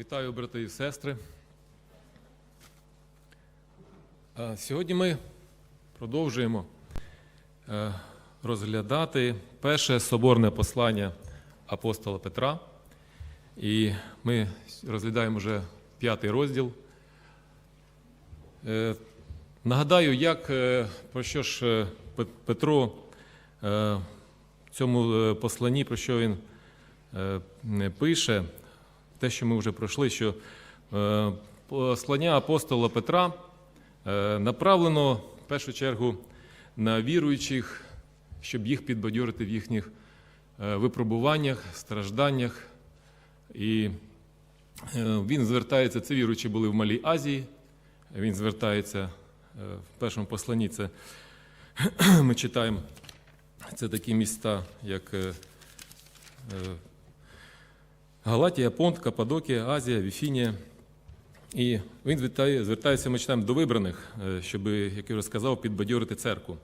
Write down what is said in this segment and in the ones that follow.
Вітаю, брати і сестри. Сьогодні ми продовжуємо е, розглядати перше соборне послання апостола Петра. І ми розглядаємо вже п'ятий розділ. Е, Нагадаю, як е, про що ж Петро в цьому посланні, про що він пише, те, що ми вже пройшли, що е, послання апостола Петра е, направлено в першу чергу на віруючих, щоб їх підбадьорити в їхніх е, випробуваннях, стражданнях. І він звертається, це віруючі були в Малій Азії, він звертається в першому посланні, це ми читаємо, це такі міста, як Галатія, Понт, Каппадокія, Азія, Віфінія. І він звертається, ми читаємо, до вибраних, е, щоб, як я вже сказав, підбадьорити церкву,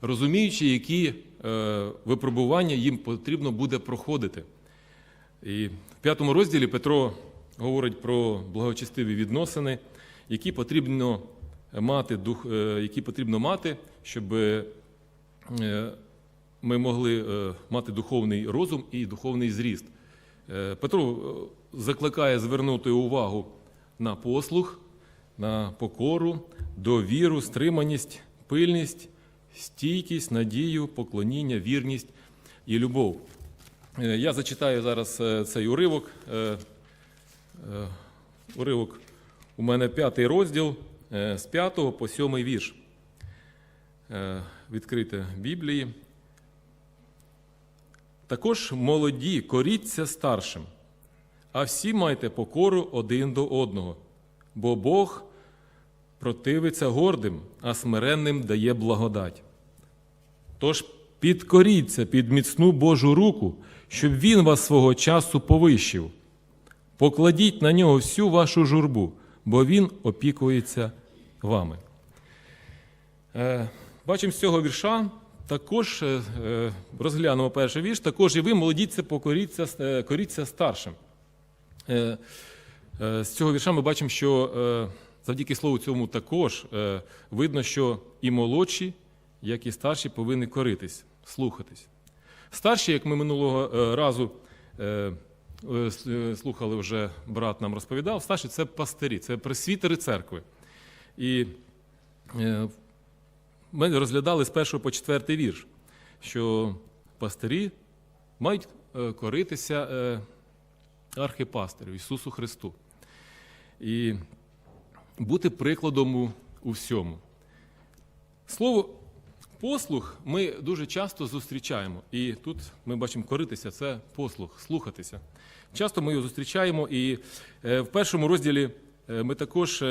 розуміючи, які е, випробування їм потрібно буде проходити. І в п'ятому розділі Петро говорить про благочестиві відносини, які потрібно мати, дух, е, які потрібно мати, щоб ми могли мати духовний розум і духовний зріст. Е, Петро е, закликає звернути увагу на послух, на покору, довіру, стриманість, пильність, стійкість, надію, поклоніння, вірність і любов. Е, Я зачитаю зараз цей уривок. Уривок у мене п'ятий розділ з п'ятого по сьомий вірш. Відкрите Біблії. Також молоді, коріться старшим, а всі майте покору один до одного, бо Бог противиться гордим, а смиренним дає благодать. Тож підкоріться під міцну Божу руку, щоб Він вас свого часу повищив. Покладіть на нього всю вашу журбу, бо Він опікується вами. Е, Бачимо з цього вірша, також е, е, розглянемо перший вірш, також і ви, молодіться, покоріться, е, коріться старшим. З цього вірша ми бачимо, що завдяки слову цьому також видно, що і молодші, як і старші, повинні коритись, слухатись. Старші, як ми минулого разу слухали вже брат нам розповідав, старші це пастирі, це пресвітери церкви. І ми розглядали з першого по четвертий вірш, що пастирі мають е, коритися е, архипастирю Ісусу Христу і бути прикладом у, всьому. Слово послух ми дуже часто зустрічаємо. І тут ми бачимо коритися це послух, слухатися. Часто ми його зустрічаємо, і е, в першому розділі ми також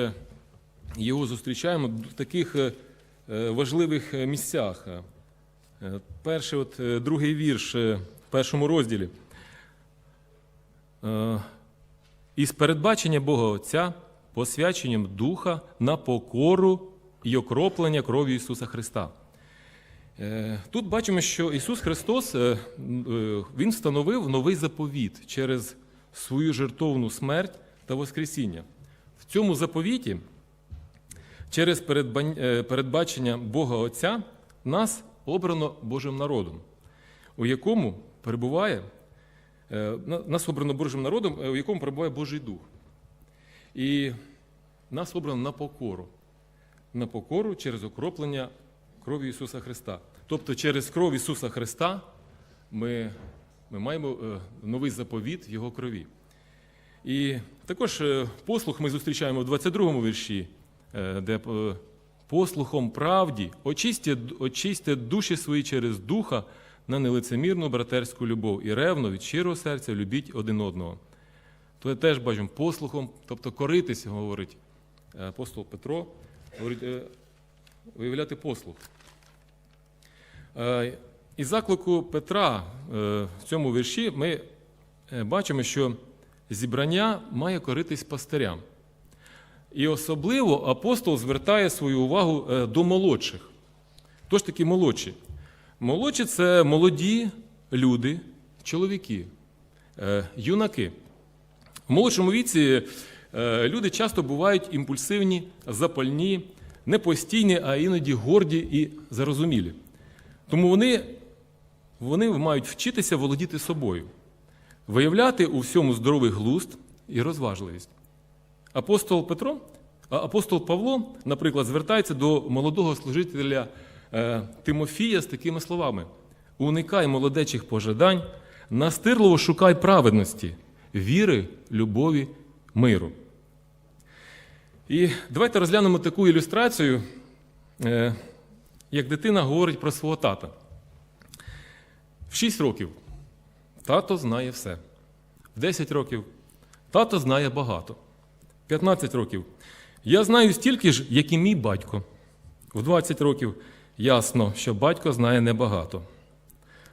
його зустрічаємо в таких важливих е, місцях. Е, Перший, от, е, другий вірш е, в першому розділі. Е, Із передбачення Бога Отця, посвяченням Духа на покору і окроплення кров'ю Ісуса Христа. Е, Тут бачимо, що Ісус Христос е, е, Він встановив новий заповіт через свою жертовну смерть та Воскресіння. В цьому заповіті через е, передбачення Бога Отця нас обрано Божим народом, у якому перебуває е, нас обрано Божим народом, е, у якому перебуває Божий Дух. І нас обрано на покору. На покору через окроплення крові Ісуса Христа. Тобто через кров Ісуса Христа ми, ми маємо новий заповіт в Його крові. І також послух ми зустрічаємо в 22-му вірші, е, де е, послухом правді очистя, очистя душі свої через духа на нелицемірну братерську любов і ревно від щирого серця любіть один одного. То теж бачимо послухом, тобто коритися, говорить е, апостол Петро, говорить, е, виявляти послух. Е, Із заклику Петра е, в цьому вірші ми е, бачимо, що зібрання має коритись пастирям. І особливо апостол звертає свою увагу е, до молодших. Хто ж такі молодші? Молодші це молоді люди, чоловіки, е, юнаки. В молодшому віці е, люди часто бувають імпульсивні, запальні, непостійні, а іноді горді і зарозумілі. Тому вони, вони мають вчитися володіти собою, виявляти у всьому здоровий глузд і розважливість. Апостол Петро, апостол Павло, наприклад, звертається до молодого служителя е, Тимофія з такими словами: уникай молодечих пожадань, настирливо шукай праведності, віри, любові, миру. І давайте розглянемо таку ілюстрацію, е, як дитина говорить про свого тата. В 6 років тато знає все. В 10 років тато знає багато. 15 років. Я знаю стільки ж, як і мій батько. В 20 років ясно, що батько знає небагато.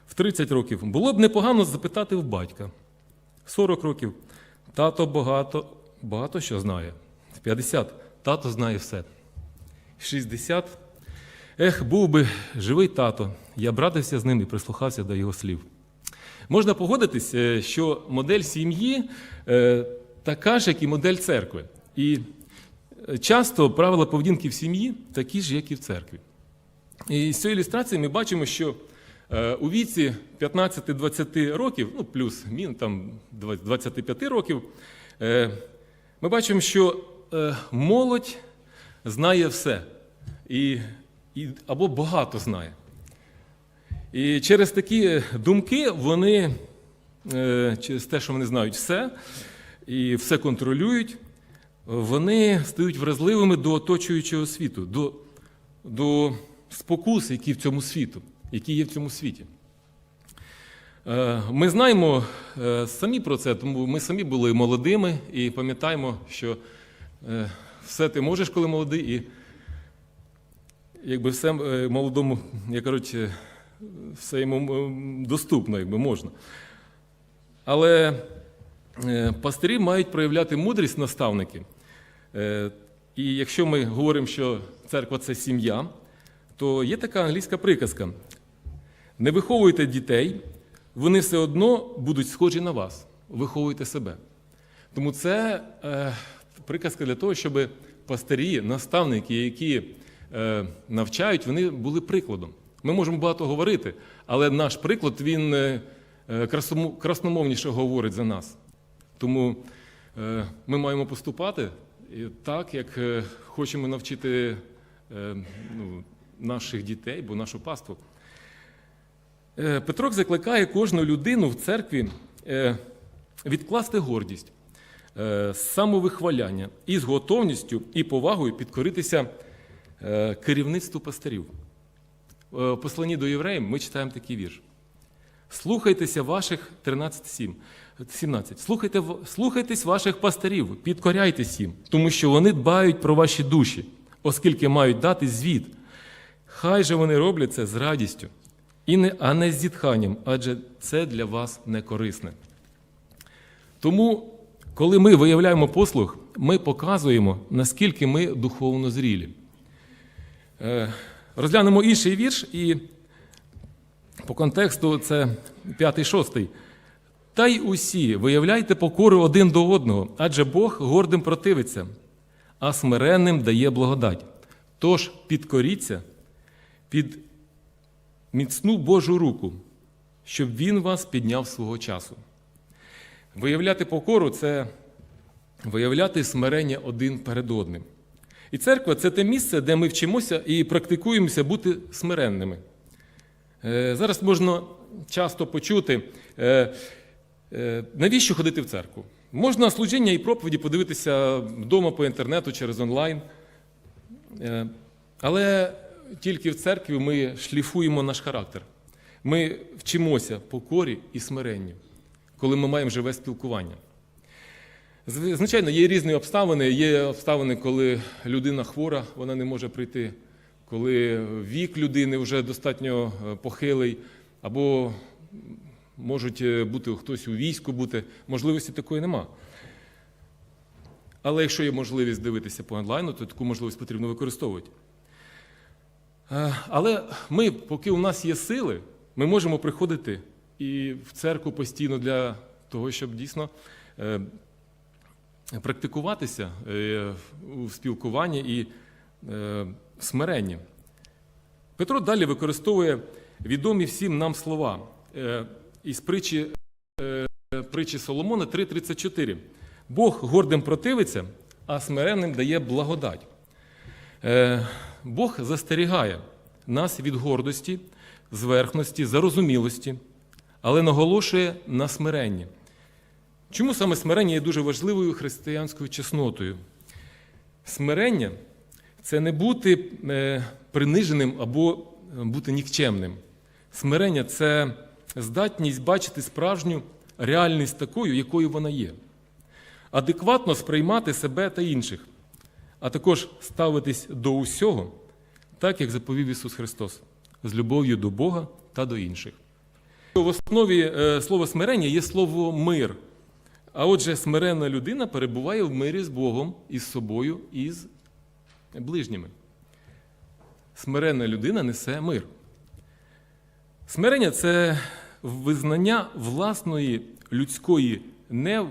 В 30 років було б непогано запитати в батька. В 40 років тато багато, багато що знає. В 50 тато знає все. В 60 ех, був би живий тато. Я братився з ним і прислухався до його слів. Можна погодитись, е, що модель сім'ї е, така ж, як і модель церкви. І е, часто правила поведінки в сім'ї такі ж, як і в церкві. І з цієї ілюстрації ми бачимо, що е, у віці 15-20 років, ну плюс мін там 25 років, е, ми бачимо, що молодь знає все і, і, або багато знає. І через такі думки вони, через те, що вони знають все і все контролюють, вони стають вразливими до оточуючого світу, до, до спокус, які в цьому світу, які є в цьому світі. Е, Ми знаємо е, самі про це, тому ми самі були молодими і пам'ятаємо, що е, все ти можеш, коли молодий, і якби все молодому, як кажуть, все йому доступно, якби можна. Але пастирі мають проявляти мудрість наставники. Е, І якщо ми говоримо, що церква це сім'я, то є така англійська приказка: не виховуйте дітей, вони все одно будуть схожі на вас. Виховуйте себе. Тому це е, приказка для того, щоб пастирі, наставники, які е, навчають, вони були прикладом. Ми можемо багато говорити, але наш приклад він е, е, красномовніше говорить за нас. Тому е, ми маємо поступати так, як е, хочемо навчити е, ну, наших дітей, бо нашу паству. Петрок закликає кожну людину в церкві відкласти гордість, самовихваляння і з готовністю і повагою підкоритися керівництву пастирів. В посланні до євреїв ми читаємо такий вірш. Слухайтеся ваших 13.7. 17. Слухайте, слухайтесь ваших пастирів, підкоряйтесь їм, тому що вони дбають про ваші душі, оскільки мають дати звіт. Хай же вони роблять це з радістю, і не, а не з зітханням, адже це для вас не корисне. Тому, коли ми виявляємо послуг, ми показуємо, наскільки ми духовно зрілі. Е, Розглянемо інший вірш, і по контексту це п'ятий шостий. Та й усі виявляйте покору один до одного, адже Бог гордим противиться, а смиренним дає благодать. Тож підкоріться під міцну Божу руку, щоб Він вас підняв свого часу. Виявляти покору це виявляти смирення один перед одним. І церква це те місце, де ми вчимося і практикуємося бути смиренними. Е, Зараз можна часто почути, е, навіщо ходити в церкву? Можна служіння і проповіді подивитися вдома по інтернету через онлайн. Е, Але тільки в церкві ми шліфуємо наш характер. Ми вчимося покорі і смиренню, коли ми маємо живе спілкування. Звичайно, є різні обставини. Є обставини, коли людина хвора, вона не може прийти, коли вік людини вже достатньо е, похилий, або можуть е, бути хтось у війську бути. Можливості такої нема. Але якщо є можливість дивитися по онлайну, то таку можливість потрібно використовувати. Е, Але ми, поки у нас є сили, ми можемо приходити і в церкву постійно для того, щоб дійсно е, практикуватися у спілкуванні і смиренні. Петро далі використовує відомі всім нам слова із притчі, е, притчі Соломона 3.34. Бог гордим противиться, а смиренним дає благодать. Е, Бог застерігає нас від гордості, зверхності, зарозумілості, але наголошує на смиренні. Чому саме смирення є дуже важливою християнською чеснотою? Смирення це не бути е, приниженим або бути нікчемним. Смирення це здатність бачити справжню реальність такою, якою вона є, адекватно сприймати себе та інших, а також ставитись до усього, так як заповів Ісус Христос, з любов'ю до Бога та до інших. В основі е, слова смирення є слово мир. А отже, смиренна людина перебуває в мирі з Богом і з собою, і з ближніми. Смиренна людина несе мир. Смирення це визнання власної людської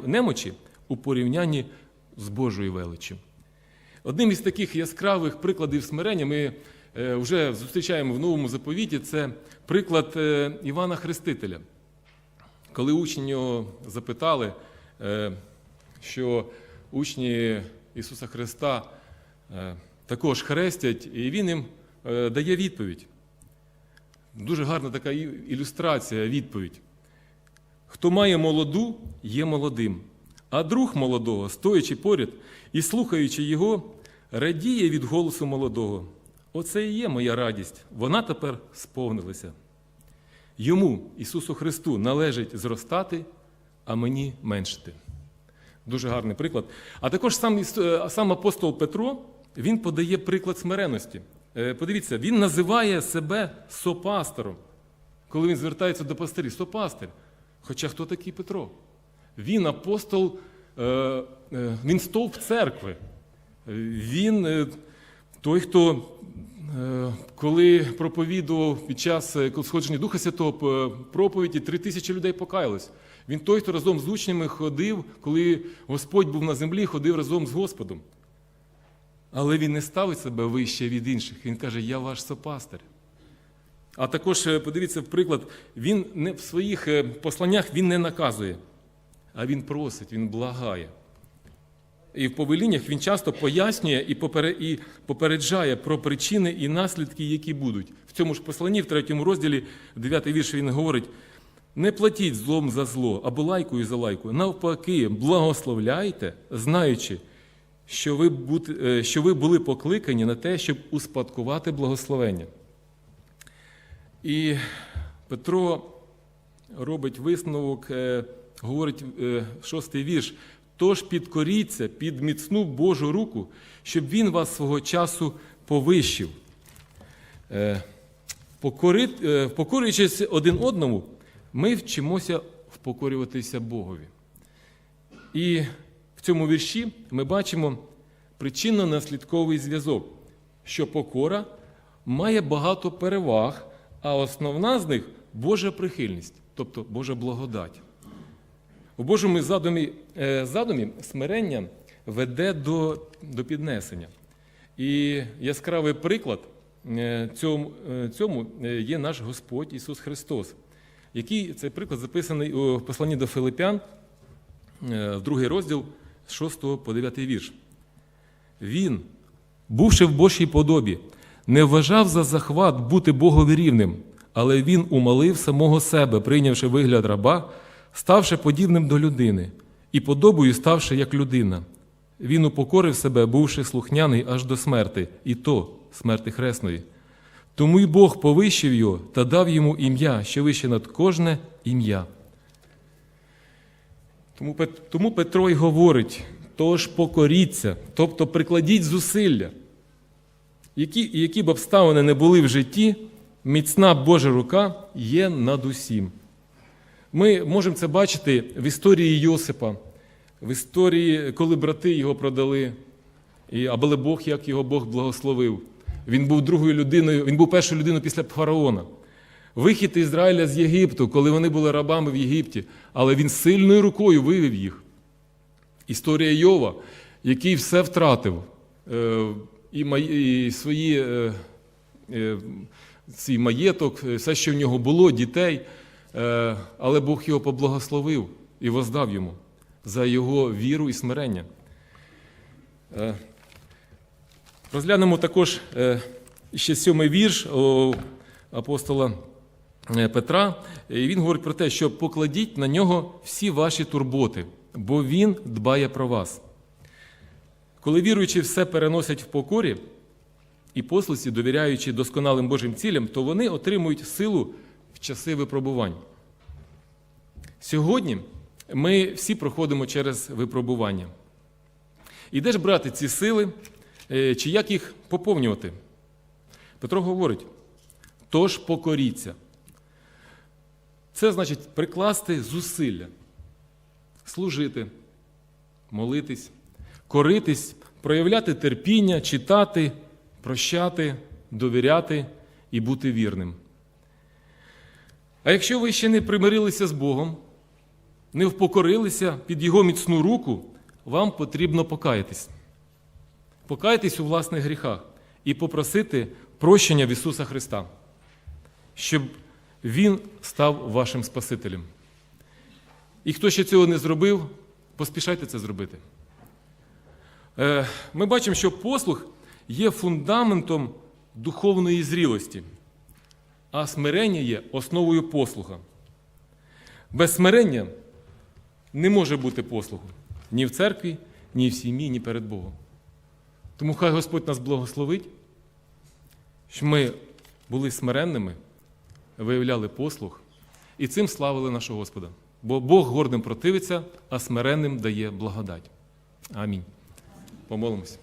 немочі у порівнянні з Божою величчю. Одним із таких яскравих прикладів смирення ми е, вже зустрічаємо в новому заповіті це приклад е, Івана Хрестителя. Коли учні його запитали, е, що учні Ісуса Христа також хрестять, і Він їм дає відповідь. Дуже гарна така ілюстрація, відповідь. Хто має молоду, є молодим, а друг молодого, стоячи поряд і слухаючи його, радіє від голосу молодого. Оце і є моя радість. Вона тепер сповнилася. Йому, Ісусу Христу, належить зростати, а мені меншити. Дуже гарний приклад. А також сам, е, сам апостол Петро він подає приклад смиреності. Е, Подивіться, він називає себе сопастором, коли він звертається до пастирів. Сопастир. Хоча хто такий Петро? Він апостол, е, е, він стовп церкви. Він той, хто, коли проповідував під час сходження Духа Святого проповіді, три тисячі людей покаялось. Він той, хто разом з учнями ходив, коли Господь був на землі, ходив разом з Господом. Але він не ставить себе вище від інших. Він каже, я ваш сопастир. А також е, подивіться, в приклад, він не в своїх е, посланнях він не наказує, а він просить, він благає. І в повеліннях він часто пояснює і попереджає про причини і наслідки, які будуть. В цьому ж посланні, в третьому розділі, в 9 вірш, він говорить: не платіть злом за зло або лайкою за лайкою. Навпаки, благословляйте, знаючи, що ви, бути- е, що ви були покликані на те, щоб успадкувати благословення. І Петро робить висновок, е, говорить е, шостий вірш. Тож підкоріться під міцну Божу руку, щоб він вас свого часу повищив. Впокорюючись один одному, ми вчимося впокорюватися Богові. І в цьому вірші ми бачимо причинно-наслідковий зв'язок, що покора має багато переваг, а основна з них Божа прихильність, тобто Божа благодать. У Божому задумі, е, задумі смирення веде до, до піднесення. І яскравий приклад е, цьому, е, цьому є наш Господь Ісус Христос, який цей приклад записаний у посланні до Филипян, в другий розділ з 6 по 9 вірш. Він, бувши в Божій подобі, не вважав за захват бути Богові рівним, але він умалив самого себе, прийнявши вигляд раба, ставши подібним до людини, і подобою ставши як людина. Він упокорив себе, бувши слухняний аж до смерти, і то смерти хресної. Тому й Бог повищив його та дав йому ім'я, що вище над кожне ім'я. Тому, Петро й говорить: тож покоріться, тобто прикладіть зусилля. Які, які б обставини не були в житті, міцна Божа рука є над усім. Ми можемо це бачити в історії Йосипа, в історії, коли брати його продали, і, або Бог, як його Бог благословив. Він був другою людиною, він був першою людиною після фараона. Вихід Ізраїля з Єгипту, коли вони були рабами в Єгипті, але він сильною рукою вивів їх. Історія Йова, який все втратив, е, і, свої, е, е, свій маєток, все, що в нього було, дітей, але Бог його поблагословив і воздав йому за його віру і смирення. Розглянемо також ще сьомий вірш апостола Петра. І він говорить про те, що покладіть на нього всі ваші турботи, бо він дбає про вас. Коли віруючі все переносять в покорі і послусі, довіряючи досконалим Божим цілям, то вони отримують силу в часи випробувань. Сьогодні ми всі проходимо через випробування. І де ж брати ці сили, е, чи як їх поповнювати? Петро говорить: тож покоріться. Це значить прикласти зусилля, служити, молитись, коритись, проявляти терпіння, читати, прощати, довіряти і бути вірним. А якщо ви ще не примирилися з Богом, не впокорилися під Його міцну руку, вам потрібно покаятись. Покаятись у власних гріхах і попросити прощення в Ісуса Христа, щоб Він став вашим Спасителем. І хто ще цього не зробив, поспішайте це зробити. Е, Ми бачимо, що послух є фундаментом духовної зрілості, а смирення є основою послуха. Без смирення не може бути послугу ні в церкві, ні в сім'ї, ні перед Богом. Тому хай Господь нас благословить, щоб ми були смиренними, виявляли послух і цим славили нашого Господа. Бо Бог гордим противиться, а смиренним дає благодать. Амінь. Помолимося.